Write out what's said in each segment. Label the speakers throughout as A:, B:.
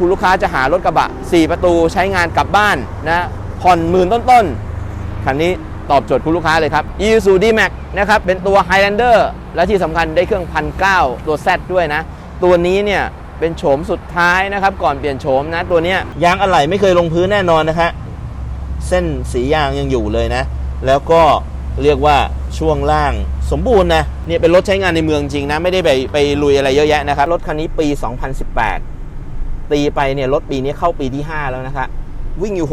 A: คุณลูกค้าจะหารถกระบะ 4 ประตูใช้งานกลับบ้านนะผ่อนหมื่นต้นๆ คันนี้ตอบโจทย์คุณลูกค้าเลยครับ Isuzu D-Max นะครับ เป็นตัว Highlander และที่สำคัญได้เครื่องพันเตัว Z ด้วยนะ ตัวนี้เนี่ย เป็นโฉมสุดท้ายนะครับ ก่อนเปลี่ยนโฉมนะ ตัวเนี้ยยางอะไหล่ไม่เคยลงพื้นแน่นอนนะคะเส้นสียางยังอยู่เลยนะ แล้วก็เรียกว่าช่วงล่างสมบูรณ์นะเนี่ยเป็นรถใช้งานในเมืองจริงนะไม่ได้ไปไปลุยอะไรเยอะแยะนะครับรถคันนี้ปี 2018 ตีไปเนี่ยรถปีนี้เข้าปีที่ 5 แล้วนะครับวิ่งอยู่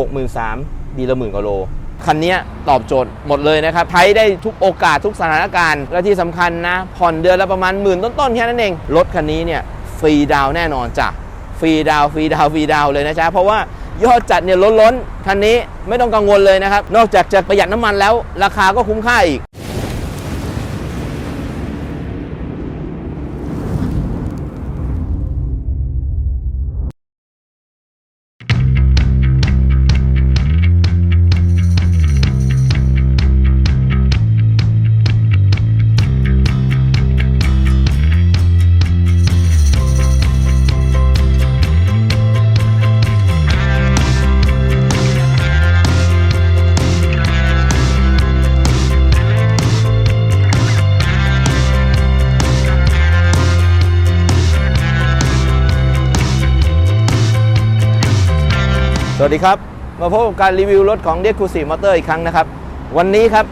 A: 63,000ดีละหมื่นกว่าโลคันนี้ตอบโจทย์หมดเลยนะครับ ใช้ได้ทุกโอกาสทุกสถานการณ์ และที่สำคัญนะ ผ่อนเดือนละประมาณหมื่นต้นๆ แค่นั้นเอง รถคันนี้เนี่ย ฟรีดาวแน่นอนจ้ะ ฟรีดาวฟรีดาวฟรีดาวเลยนะจ๊ะ เพราะว่ายอดจัดเนี่ยล้นๆคันนี้ไม่ต้องกังวลเลยนะครับ นอกจากจะประหยัดน้ำมันแล้ว ราคาก็คุ้มค่าอีก วัสดีครับ มาพบกับการรีวิวรถของ d e c u s i Motor อีกครั้งนะครับ วันนี้ครับ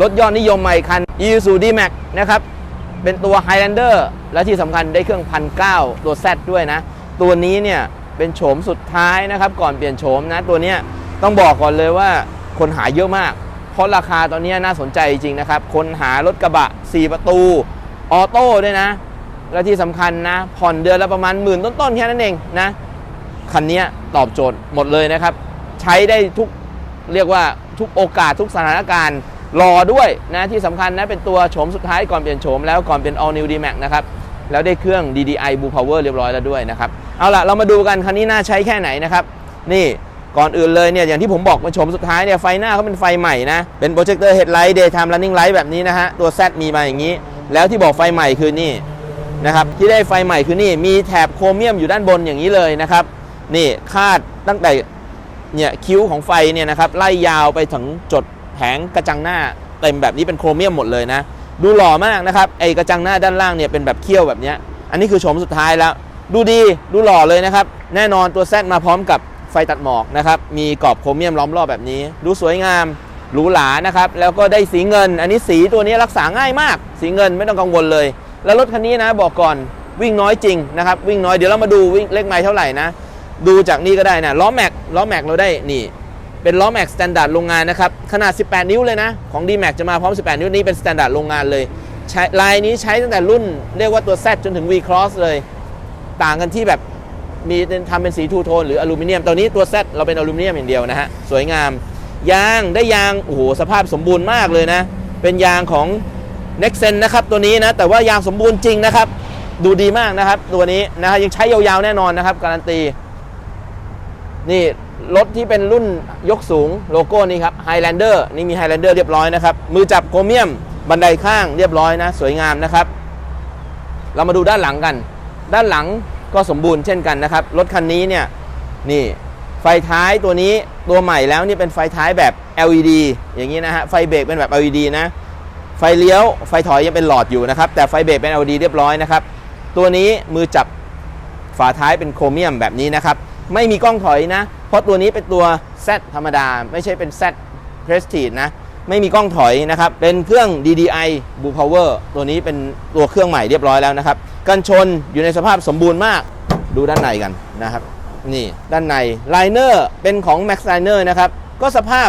A: รถยอดนิยมใหม่คัน Isuzu D-Max นะครับ เป็นตัว Highlander และที่สำคัญได้เครื่องพันเตัว Z ด้วยนะ ตัวนี้เนี่ย เป็นโฉมสุดท้ายนะครับ ก่อนเปลี่ยนโฉมนะ ตัวนี้ต้องบอกก่อนเลยว่าคนหาเยอะมาก เพราะราคาตอนนี้น่าสนใจจริงนะครับ คนหารถกระบะ 4 ประตูออโต้ด้วยนะ และที่สำคัญนะผ่อนเดือนละประมาณหมื่นต้นๆแค่นั้นเองนะ คันนี้ตอบโจทย์หมดเลยนะครับ ใช้ได้ทุกเรียกว่าทุกโอกาสทุกสถานการณ์รอด้วยนะที่สำคัญนะเป็นตัวโฉมสุดท้ายก่อนเปลี่ยนโฉมแล้วก่อนเป็น all new D-Max นะครับแล้วได้เครื่อง DDI Blue Power เรียบร้อยแล้วด้วยนะครับ เอาล่ะ เรามาดูกันคันนี้น่าใช้แค่ไหนนะครับ นี่ก่อนอื่นเลยเนี่ย อย่างที่ผมบอกเป็นโฉมสุดท้ายเนี่ย ไฟหน้าเขาเป็นไฟใหม่นะ เป็น projector headlight daytime running light แบบนี้นะฮะ ตัว Z มีมาอย่างนี้ แล้วที่บอกไฟใหม่คือนี่นะครับ ที่ได้ไฟใหม่คือนี่ มีแถบโครเมียมอยู่ด้านบนอย่างนี้เลยนะครับ นี่คาดตั้งแต่เนี่ยคิ้วของไฟเนี่ยนะครับไล่ยาวไปถึงจดแผงกระจังหน้าเต็มแบบนี้เป็นโครเมียมหมดเลยนะ ดูหล่อมากนะครับไอกระจังหน้าด้านล่างเนี่ยเป็นแบบเขี้ยวแบบนี้อันนี้คือโฉมสุดท้ายแล้ว ดูดีดูหล่อเลยนะครับ แน่นอนตัวแซดมาพร้อมกับไฟตัดหมอกนะครับมีกรอบโครเมียมล้อมรอบแบบนี้ ดูสวยงามหรูหรานะครับแล้วก็ได้สีเงิน อันนี้สีตัวนี้รักษาง่ายมาก สีเงินไม่ต้องกังวลเลย แล้วรถคันนี้นะบอกก่อนวิ่งน้อยจริงนะครับวิ่งน้อยเดี๋ยวเรามาดูวิ่งเลขไมล์เท่าไหร่นะ ดูจากนี่ก็ได้นะล้อแม็กล้อแม็กเราได้นี่เป็นล้อแม็กสแตนดาร์ดโรงงานนะครับ ขนาด 18 นิ้วเลยนะ ของ d m a x จะมาพร้อม 18 นิ้วนี้เป็นสแตนดาร์ดโรงงานเลยใช้ลายนี้ใช้ตั้งแต่รุ่นเรียกว่าตัว Z จนถึง V Cross เลย ต่างกันที่แบบมีทำเป็นสีทูโทนหรืออลูมิเนียมตอนนี้ตัว Z เราเป็นอลูมิเนียมอย่างเดียวนะฮะ สวยงาม ยางได้ยาง โอ้โห สภาพสมบูรณ์มากเลยนะ เป็นยางของ n e x e n นะครับ ตัวนี้นะ แต่ว่ายางสมบูรณ์จริงนะครับ ดูดีมากนะครับ ตัวนี้นะครับยังใช้ยาวๆแน่นอนนะครับ การันตี นี่รถที่เป็นรุ่นยกสูงโลโก้นี้ครับ Highlander นี่มี Highlander เรียบร้อยนะครับ มือจับโครเมียม บันไดข้างเรียบร้อยนะ สวยงามนะครับ เรามาดูด้านหลังกัน ด้านหลังก็สมบูรณ์เช่นกันนะครับ รถคันนี้เนี่ยนี่ไฟท้ายตัวนี้ตัวใหม่แล้วนี่เป็นไฟท้ายแบบ LED อย่างนี้นะฮะไฟเบรกเป็นแบบ LED นะ ไฟเลี้ยวไฟถอยยังเป็นหลอดอยู่นะครับ แต่ไฟเบรกเป็น LED เรียบร้อยนะครับ ตัวนี้มือจับฝาท้ายเป็นโครเมียมแบบนี้นะครับ ไม่มีกล้องถอยนะ เพราะตัวนี้เป็นตัว Z ธรรมดา ไม่ใช่เป็น Z Prestige นะ ไม่มีกล้องถอยนะครับ เป็นเครื่อง DDI Blue Power ตัวนี้เป็นตัวเครื่องใหม่เรียบร้อยแล้วนะครับ กันชนอยู่ในสภาพสมบูรณ์มาก ดูด้านในกันนะครับ นี่ด้านในไลเนอร์เป็นของ Max Liner นะครับ ก็สภาพ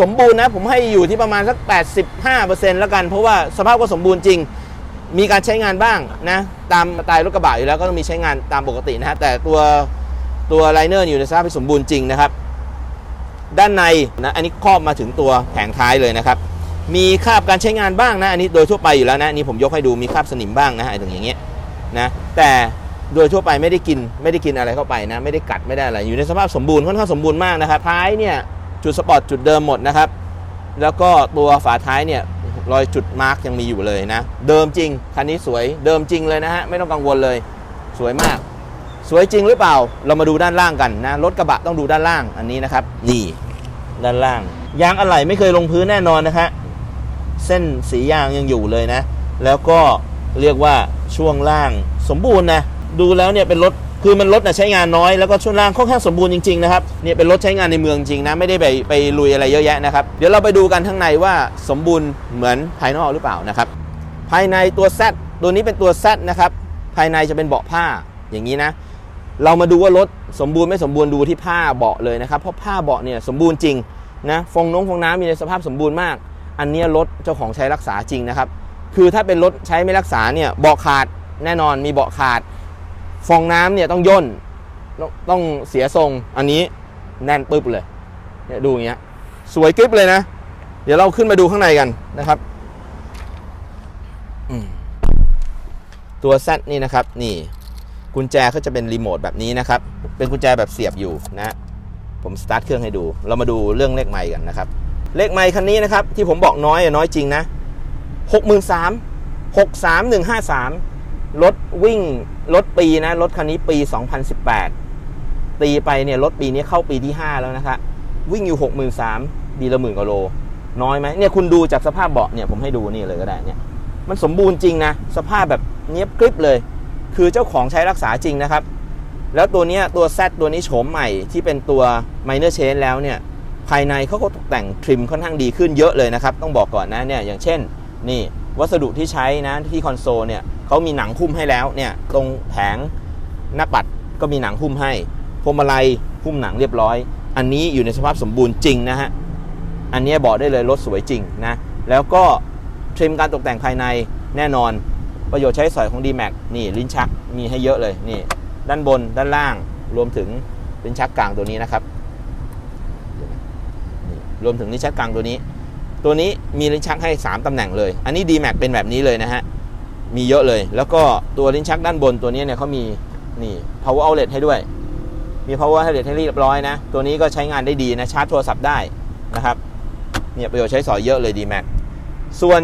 A: สมบูรณ์นะ ผมให้อยู่ที่ประมาณสัก 85%แล้วกัน เพราะว่าสภาพก็สมบูรณ์จริง มีการใช้งานบ้างนะ ตามสไตล์รถกระบะอยู่แล้วก็ต้องมีใช้งานตามปกตินะฮะ แต่ตัว ตัวไลเนอร์อยู่ในสภาพที่สมบูรณ์จริงนะครับ ด้านในนะอันนี้ครอบมาถึงตัวแผงท้ายเลยนะครับ มีคราบการใช้งานบ้างนะ อันนี้โดยทั่วไปอยู่แล้วนะนนี่ผมยกให้ดูมีคราบสนิมบ้างนะฮะไอ้ตรงอย่างเงี้ยนะแต่โดยทั่วไปไม่ได้กินไม่ได้กินอะไรเข้าไปนะไม่ได้กัดไม่ได้อะไรอยู่ในสภาพสมบูรณ์ค่อนข้างสมบูรณ์มากนะครับท้ายเนี่ยจุดสปอร์ตจุดเดิมหมดนะครับ แล้วก็ตัวฝาท้ายเนี่ยรอยจุดมาร์กยังมีอยู่เลยนะ เดิมจริงคันนี้สวยเดิมจริงเลยนะฮะไม่ต้องกังวลเลยสวยมาก สวยจริงหรือเปล่า เรามาดูด้านล่างกันนะ รถกระบะต้องดูด้านล่างอันนี้นะครับ นี่ ด้านล่าง ยางอะไหล่ไม่เคยลงพื้นแน่นอนนะฮะ เส้นสียางยังอยู่เลยนะ แล้วก็เรียกว่าช่วงล่างสมบูรณ์นะ ดูแล้วเนี่ยเป็นรถ คือมันรถนะใช้งานน้อย แล้วก็ช่วงล่างค่อนข้างสมบูรณ์จริงๆนะครับ เนี่ยเป็นรถใช้งานในเมืองจริงนะ ไม่ได้ไปไปลุยอะไรเยอะแยะนะครับ เดี๋ยวเราไปดูกันข้างในว่าสมบูรณ์เหมือนภายนอกหรือเปล่านะครับ ภายในตัว Z ตัวนี้เป็นตัว Z นะครับ ภายในจะเป็นเบาะผ้าอย่างนี้นะ เรามาดูว่ารถสมบูรณ์ไม่สมบูรณ์ดูที่ผ้าเบาะเลยนะครับ เพราะผ้าเบาะเนี่ยสมบูรณ์จริงนะฟองน้องฟองน้ำมีในสภาพสมบูรณ์มาก อันเนี้ยรถเจ้าของใช้รักษาจริงนะครับคือถ้าเป็นรถใช้ไม่รักษาเนี่ยเบาะขาดแน่นอนมีเบาะขาด ฟองน้ำเนี่ยต้องย่นต้องเสียทรงอันนี้แน่นปึ๊บเลยเนี่ยดูอย่างเงี้ยสวยกริบเลยนะ เดี๋ยวเราขึ้นมาดูข้างในกันนะครับตัว Z นี่นะครับนี่ กุญแจเขาจะเป็นรีโมทแบบนี้นะครับ เป็นกุญแจแบบเสียบอยู่นะ ผมสตาร์ทเครื่องให้ดู เรามาดูเรื่องเลขไมค์กันนะครับ เลขไมค์คันนี้นะครับ ที่ผมบอกน้อยน้อยจริงนะหกหมื่นสามหกสามหนึ่งห้าสามรถวิ่งรถปีนะรถคันนี้ปี 2018 ตีไปเนี่ยรถปีนี้เข้าปีที่ 5 แล้วนะครับวิ่งอยู่ 63,000ดีละหมื่นกว่าโล น้อยไหมเนี่ยคุณดูจากสภาพเบาะเนี่ยผมให้ดูนี่เลยก็ได้เนี่ยมันสมบูรณ์จริงนะ สภาพแบบเนี้ยบกริบเลย คือเจ้าของใช้รักษาจริงนะครับ แล้วตัวนี้ตัว Z ตัวนี้โฉมใหม่ที่เป็นตัว minor change แล้วเนี่ย ภายในเขาก็ตกแต่งทริมค่อนข้างดีขึ้นเยอะเลยนะครับ ต้องบอกก่อนนะเนี่ยอย่างเช่น นี่วัสดุที่ใช้นะที่คอนโซลเนี่ยเขามีหนังหุ้มให้แล้วเนี่ยตรงแผงหน้าปัดก็มีหนังหุ้มให้พวงมาลัยหุ้มหนังเรียบร้อย อันนี้อยู่ในสภาพสมบูรณ์จริงนะฮะ อันนี้บอกได้เลยรถสวยจริงนะ แล้วก็ ทริมการตกแต่งภายในแน่นอน ประโยชน์ใช้สอยของ d m a x นี่ลิ้นชักมีให้เยอะเลยนี่ด้านบนด้านล่างรวมถึงลิ้นชักกลางตัวนี้นะครับรวมถึงลิ้นชักกลางตัวนี้ ตัวนี้มีลิ้นชักให้ 3ตำแหน่งเลย อันนี้ d m a x เป็นแบบนี้เลยนะฮะมีเยอะเลย แล้วก็ตัวลิ้นชักด้านบนตัวนี้เนี่ยเขามีนี่ power outlet ให้ด้วย มี power outlet ให้เรียบร้อยนะ ตัวนี้ก็ใช้งานได้ดีนะชาร์จโทรศัพท์ได้นะครับเนี่ยประโยชน์ใช้สอยเยอะเลย d m a x ส่วน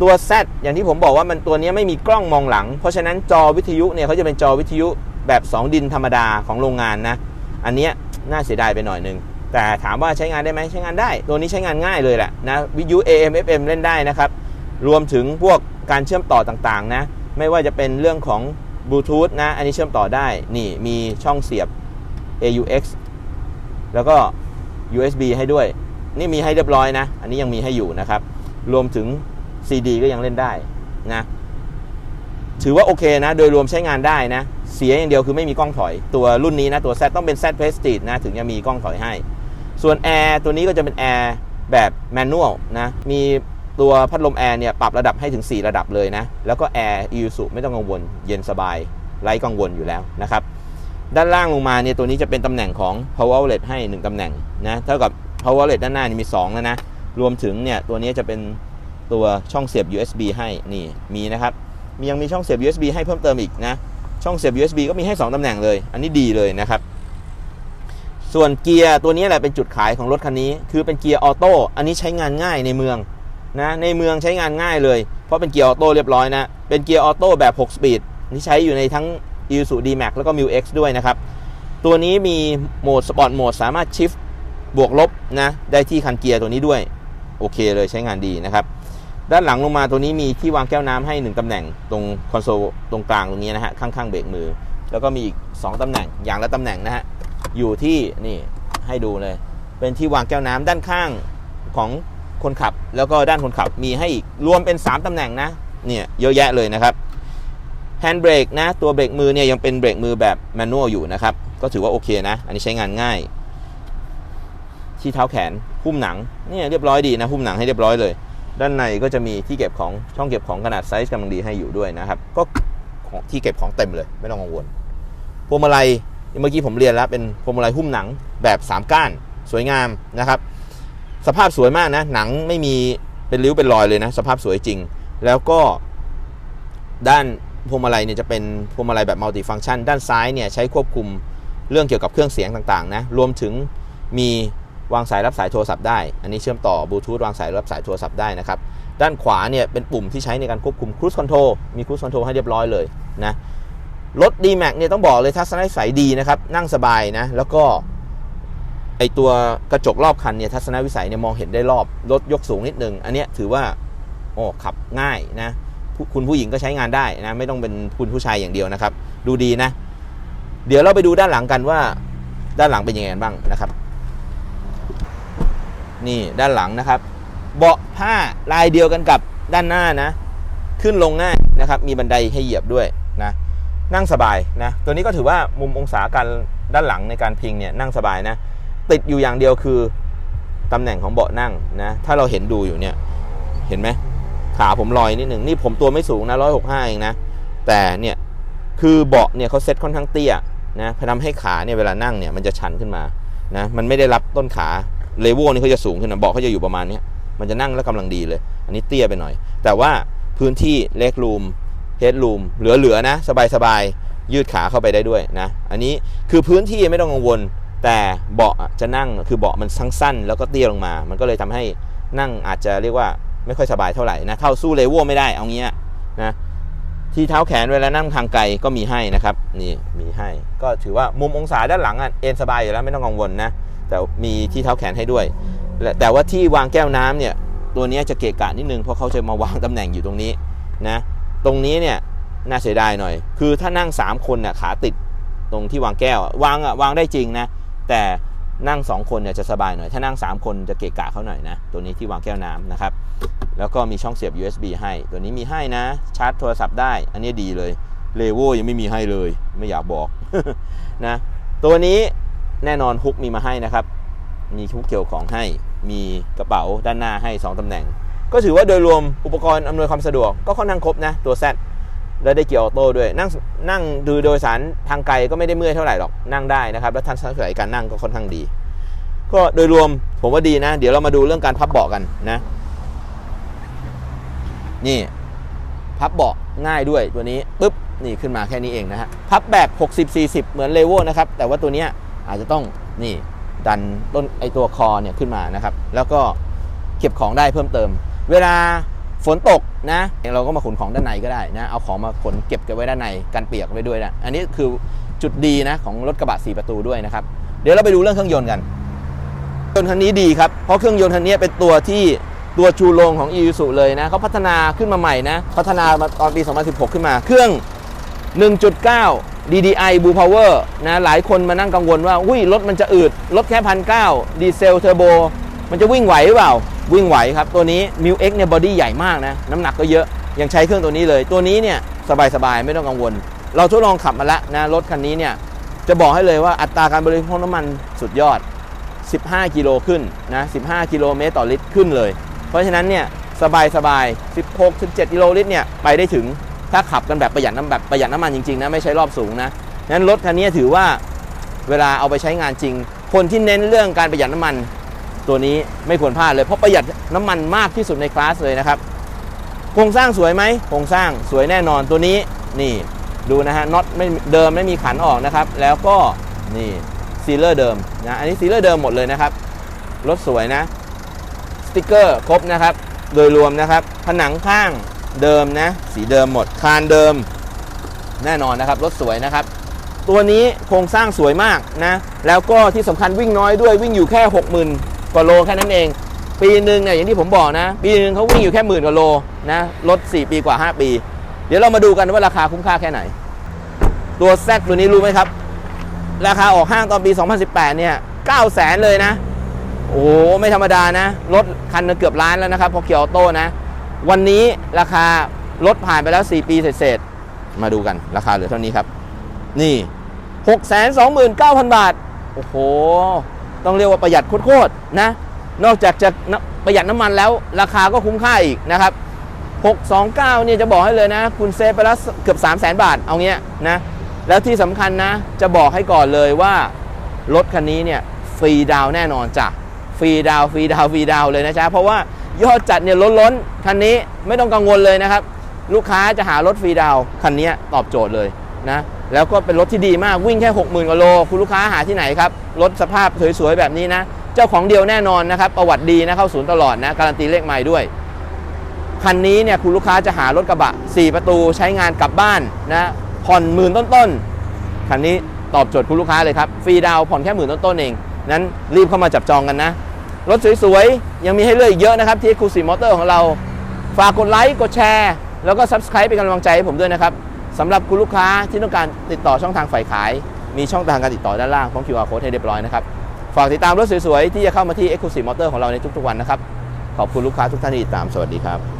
A: ตัว Z อย่างที่ผมบอกว่ามันตัวนี้ไม่มีกล้องมองหลัง เพราะฉะนั้นจอวิทยุเนี่ยเขาจะเป็นจอวิทยุแบบ 2 ดินธรรมดาของโรงงานนะ อันนี้น่าเสียดายไปหน่อยนึง แต่ถามว่าใช้งานได้ไหมใช้งานได้ ตัวนี้ใช้งานง่ายเลยแหละนะวิทยุ AM FM เล่นได้นะครับ รวมถึงพวกการเชื่อมต่อต่างๆนะไม่ว่าจะเป็นเรื่องของบลูทูธนะ อันนี้เชื่อมต่อได้ นี่มีช่องเสียบ AUX แล้วก็ USB ให้ด้วย นี่มีให้เรียบร้อยนะ อันนี้ยังมีให้อยู่นะครับ รวมถึง CD ก็ยังเล่นได้นะถือว่าโอเคนะ โดยรวมใช้งานได้นะ เสียอย่างเดียวคือไม่มีกล้องถอย ตัวรุ่นนี้นะตัว Z ต้องเป็น Z Prestige นะ ถึงจะมีกล้องถอยให้ ส่วนแอร์ตัวนี้ก็จะเป็นแอร์แบบแมนนวลนะ มีตัวพัดลมแอร์เนี่ยปรับระดับให้ถึง 4 ระดับเลยนะ แล้วก็แอร์อีซูไม่ต้องกังวล เย็นสบาย ไร้กังวลอยู่แล้วนะครับ ด้านล่างลงมาเนี่ยตัวนี้จะเป็นตำแหน่งของ power outlet ให้ 1ตำแหน่งนะ เท่ากับ power outlet ด้านหน้านี่มี 2 แล้วนะ รวมถึงเนี่ยตัวนี้จะเป็น ตัวช่องเสียบ USB ให้นี่มีนะครับมียังมีช่องเสียบ USB ให้เพิ่มเติมอีกนะ ช่องเสียบ USB ก็มีให้ 2ตำแหน่งเลย อันนี้ดีเลยนะครับ ส่วนเกียร์ตัวนี้แหละเป็นจุดขายของรถคันนี้ คือเป็นเกียร์ออโต้ อันนี้ใช้งานง่ายในเมืองนะ ในเมืองใช้งานง่ายเลย เพราะเป็นเกียร์ออโต้เรียบร้อยนะ เป็นเกียร์ออโต้แบบ 6 สปีดที่ใช้อยู่ในทั้ง i s u D-Max แล้วก็ m i X ด้วยนะครับ ตัวนี้มีโหมดสปอร์ตโหมดสามารถชิฟบวกลบนะ ได้ที่คันเกียร์ตัวนี้ด้วย โอเคเลยใช้งานดีนะครับ ด้านหลังลงมาตัวนี้มีที่วางแก้วน้ำให้ 1ตำแหน่งตรงคอนโซลตรงกลางตรงนี้นะฮะข้างๆเบรกมือ แล้วก็มีอีก 2ตำแหน่งอย่างละตำแหน่งนะฮะอยู่ที่นี่ให้ดูเลย เป็นที่วางแก้วน้ำด้านข้างของคนขับ แล้วก็ด้านคนขับมีให้อีกรวมเป็น 3ตำแหน่งนะเนี่ยเยอะแยะเลยนะครับแฮนด์เบรกนะตัวเบรกมือเนี่ยยังเป็นเบรกมือแบบแมนนวลอยู่นะครับก็ถือว่าโอเคนะ อันนี้ใช้งานง่าย ที่เท้าแขนหุ้มหนังเนี่ยเรียบร้อยดีนะหุ้มหนังให้เรียบร้อยเลย ด้านในก็จะมีที่เก็บของช่องเก็บของขนาดไซส์กำลังดีให้อยู่ด้วยนะครับ ก็ที่เก็บของเต็มเลย ไม่ต้องกังวลพวงมาลัยเมื่อกี้ผมเรียนแล้วเป็นพวงมาลัยหุ้มหนังแบบ3ก้าน สวยงามนะครับ สภาพสวยมากนะ หนังไม่มีเป็นริ้วเป็นรอยเลยนะ สภาพสวยจริง แล้วก็ด้านพวงมาลัยเนี่ยจะเป็นพวงมาลัยแบบมัลติฟังก์ชัน ด้านซ้ายเนี่ยใช้ควบคุมเรื่องเกี่ยวกับเครื่องเสียงต่างๆนะ รวมถึงมี วางสายรับสายโทรศัพท์ได้ อันนี้เชื่อมต่อบลูทูธวางสายรับสายโทรศัพท์ได้นะครับ ด้านขวาเนี่ยเป็นปุ่มที่ใช้ในการควบคุมครู i คอนโทรมีครู i คอนโทรให้เรียบร้อยเลยนะรถ d m a x เนี่ยต้องบอกเลยทัศนวิสัยดีนะครับ นั่งสบายนะ แล้วก็ไอตัวกระจกรอบคันเนี่ยทัศนวิสัยเนี่ยมองเห็นได้รอบ รถยกสูงนิดนึง อันเนี้ยถือว่าโอ้ขับง่ายนะ คุณผู้หญิงก็ใช้งานได้นะ ไม่ต้องเป็นคุณผู้ชายอย่างเดียวนะครับ ดูดีนะ เดี๋ยวเราไปดูด้านหลังกันว่า ด้านหลังเป็นยังไงบ้างนะครับ นี่ด้านหลังนะครับ เบาะผ้าลายเดียวกันกับด้านหน้านะ ขึ้นลงง่ายนะครับ มีบันไดให้เหยียบด้วยนะนั่งสบายนะตัวนี้ก็ถือว่ามุมองศาการด้านหลังในการพิงเนี่ยนั่งสบายนะ ติดอยู่อย่างเดียวคือตำแหน่งของเบาะนั่งนะถ้าเราเห็นดูอยู่เนี่ยเห็นไหมขาผมลอยนิดหนึ่งนี่ผมตัวไม่สูงนะร้อยหกห้าเองนะแต่เนี่ยคือเบาะเนี่ยเขาเซ็ตค่อนข้างเตี้ยนะทำให้ขาเนี่ยเวลานั่งเนี่ยมันจะชันขึ้นมานะมันไม่ได้รับต้นขา เลเวลนี่เขาจะสูงขึ้นนะเบาะเขาจะอยู่ประมาณนี้มันจะนั่งแล้วกำลังดีเลย อันนี้เตี้ยไปหน่อย แต่ว่าพื้นที่เล็กรูมเฮดรูมเหลือๆนะ สบายๆ ยืดขาเข้าไปได้ด้วยนะ อันนี้คือพื้นที่ไม่ต้องกังวล แต่เบาะจะนั่งคือเบาะมันสั้น แล้วก็เตี้ยลงมา มันก็เลยทำให้นั่งอาจจะเรียกว่าไม่ค่อยสบายเท่าไหร่นะเท่าสู้เลเวลไม่ได้เอางี้นะ ที่เท้าแขนเวลานั่งทางไกลก็มีให้นะครับนี่มีให้ก็ถือว่ามุมองศาด้านหลังอะเอ็นสบายอยู่แล้วไม่ต้องกังวลนะแต่มีที่เท้าแขนให้ด้วย แต่ว่าที่วางแก้วน้ำเนี่ยตัวนี้จะเกะกะนิดนึงเพราะเขาจะมาวางตำแหน่งอยู่ตรงนี้นะตรงนี้เนี่ยน่าเสียดายหน่อย คือถ้านั่ง 3 คนน่ะขาติดตรงที่วางแก้ววางอะวางได้จริงนะแต่ นั่ง 2 คนเนี่ยจะสบายหน่อย ถ้านั่ง 3 คนจะเกะกะเขาหน่อยนะ ตัวนี้ที่วางแก้วน้ำนะครับ แล้วก็มีช่องเสียบ USB ให้ ตัวนี้มีให้นะ ชาร์จโทรศัพท์ได้ อันนี้ดีเลย เลโวยังไม่มีให้เลย ไม่อยากบอกนะ ตัวนี้แน่นอนฮุกมีมาให้นะครับ มีฮุกเกี่ยวของให้ มีกระเป๋าด้านหน้าให้ 2ตำแหน่ง ก็ถือว่าโดยรวมอุปกรณ์อำนวยความสะดวกก็ค่อนข้างครบนะ ตัว Z แล้วได้เกียร์ออโต้ด้วยนั่งนั่งดูโดยสารทางไกลก็ไม่ได้เมื่อยเท่าไหร่หรอกนั่งได้นะครับ แล้วทันสมัยการนั่งก็ค่อนข้างดี ก็โดยรวมผมว่าดีนะ เดี๋ยวเรามาดูเรื่องการพับเบาะกันนะ นี่พับเบาะง่ายด้วยตัวนี้ปุ๊บนี่ขึ้นมาแค่นี้เองนะฮะพับแบบ 60 40 เหมือนเลโวลนะครับ แต่ว่าตัวนี้อาจจะต้องนี่ดันต้นไอตัวคอเนี่ยขึ้นมานะครับ แล้วก็เก็บของได้เพิ่มเติม เวลา ฝนตกนะเราก็มาขนของด้านในก็ได้นะเอาของมาขนเก็บกันไว้ด้านในกันเปียกไว้ด้วยนะอันนี้คือจุดดีนะของรถกระบะ 4 ประตูด้วยนะครับเดี๋ยวเราไปดูเรื่องเครื่องยนต์กันเครื่องยนต์คันนี้ดีครับเพราะเครื่องยนต์คันนี้เป็นตัวที่ตัวชูโรงของ i ี s u เลยนะเขาพัฒนาขึ้นมาใหม่นะพัฒนามาตอนปี 2016 ขึ้นมาเครื่อง 1.9 DDI Blue Power นะหลายคนมานั่งกังวลว่าอุ้ยรถมันจะอืดรถแค่พันเดีเซลเทอร์โบมันจะวิ่งไหวหรือเปล่า วิ่งไหวครับ ตัวนี้ m i u X เนี่ยบอดี้ใหญ่มากนะ น้ำหนักก็เยอะ ยังใช้เครื่องตัวนี้เลย ตัวนี้เนี่ยสบายๆ ไม่ต้องกังวล เราทดลองขับมาแล้วนะ รถคันนี้เนี่ย จะบอกให้เลยว่าอัตราการบริโภคน้ำมันสุดยอด 15 กิโลขึ้นนะ15 กิโลเมตรต่อลิตรขึ้นเลย เพราะฉะนั้นเนี่ยสบายสบาย16 17กิโลลิตรเนี่ยไปได้ถึงถ้าขับกันแบบประหยัดน้ำแบบประหยัดน้ำมันจริงๆนะไม่ใช้รอบสูงนะนั้นรถคันนี้ถือว่าเวลาเอาไปใช้งานจริง คนที่เน้นเรื่องการประหยัดน้ำมัน ตัวนี้ไม่ควรพลาดเลยเพราะประหยัดน้ำมันมากที่สุดในคลาสเลยนะครับโครงสร้างสวยไหมโครงสร้างสวยแน่นอนตัวนี้นี่ดูนะฮะน็อตไม่เดิมไม่มีขันออกนะครับ แล้วก็นี่ซีลเลอร์เดิมนะอันนี้ซีลเลอร์เดิมหมดเลยนะครับรถสวยนะสติกเกอร์ครบนะครับ โดยรวมนะครับ ผนังข้างเดิมนะ สีเดิมหมดคานเดิม แน่นอนนะครับรถสวยนะครับ ตัวนี้โครงสร้างสวยมากนะ แล้วก็ที่สำคัญวิ่งน้อยด้วยวิ่งอยู่แค่ 60,000 กว่าโลแค่นั้นเอง ปีหนึ่งเนี่ยอย่างที่ผมบอกนะ ปีหนึ่งเขาวิ่งอยู่แค่หมื่นกว่าโลนะรถ4ปีกว่า 5 ปี เดี๋ยวเรามาดูกันว่าราคาคุ้มค่าแค่ไหน ตัวแซกตัวนี้รู้ไหมครับ ราคาออกห้างตอนปี 2018 เนี่ย9แสนเลยนะ โอ้ไม่ธรรมดานะ รถคันนึงเกือบล้านแล้วนะครับพอเกียวออโต้นะ วันนี้ราคารถผ่านไปแล้ว 4 ปีเศษๆมาดูกันราคาเหลือเท่านี้ครับ นี่ 629,000 บาท โอ้โห ต้องเรียกว่าประหยัดโคตรๆนะ นอกจากจะประหยัดน้ำมันแล้ว ราคาก็คุ้มค่าอีกนะครับ 629เนี่ยจะบอกให้เลยนะ คุณเซฟไปแล้วเกือบ 3 0 0 0 0 0 บาท เอาเงี้ยนะ แล้วที่สำคัญนะ จะบอกให้ก่อนเลยว่า รถคันนี้เนี่ยฟรีดาวแน่นอนจ้ะ ฟรีดาวฟรีดาวฟรีดาวเลยนะจ๊ะ เพราะว่ายอดจัดเนี่ยล้นล้นๆคันนี้ไม่ต้องกังวลเลยนะครับ ลูกค้าจะหารถฟรีดาวคันนี้ตอบโจทย์เลย นะแล้วก็เป็นรถที่ดีมากวิ่งแค่ 60,000กว่าโล คุณลูกค้าหาที่ไหนครับ รถสภาพสวยๆแบบนี้นะ เจ้าของเดียวแน่นอนนะครับ ประวัติดีนะเข้าศูนย์ตลอดนะ การันตีเลขใหม่ด้วย คันนี้เนี่ยคุณลูกค้าจะหารถกระบะ 4 ประตูใช้งานกลับบ้านนะผ่อนหมื่นต้นๆ คันนี้ตอบโจทย์คุณลูกค้าเลยครับ ฟรีดาวผ่อนแค่หมื่นต้นๆเอง นั้นรีบเข้ามาจับจองกันนะ รถสวยๆ ยังมีให้เลือกอีกเยอะนะครับที่ Exclusive Motor ของเรา ฝากกดไลค์กดแชร์ แล้วก็ Subscribe เป็นกำลังใจให้ผมด้วยนะครับ สำหรับคุณลูกค้าที่ต้องการติดต่อช่องทางฝ่ายขาย มีช่องทางการติดต่อด้านล่างของ QR Code ให้เรียบร้อยนะครับ ฝากติดตามรถสวยๆ ที่จะเข้ามาที่ Exclusive Motor ของเราในทุกๆวันนะครับ ขอบคุณลูกค้าทุกท่านที่ติดตาม สวัสดีครับ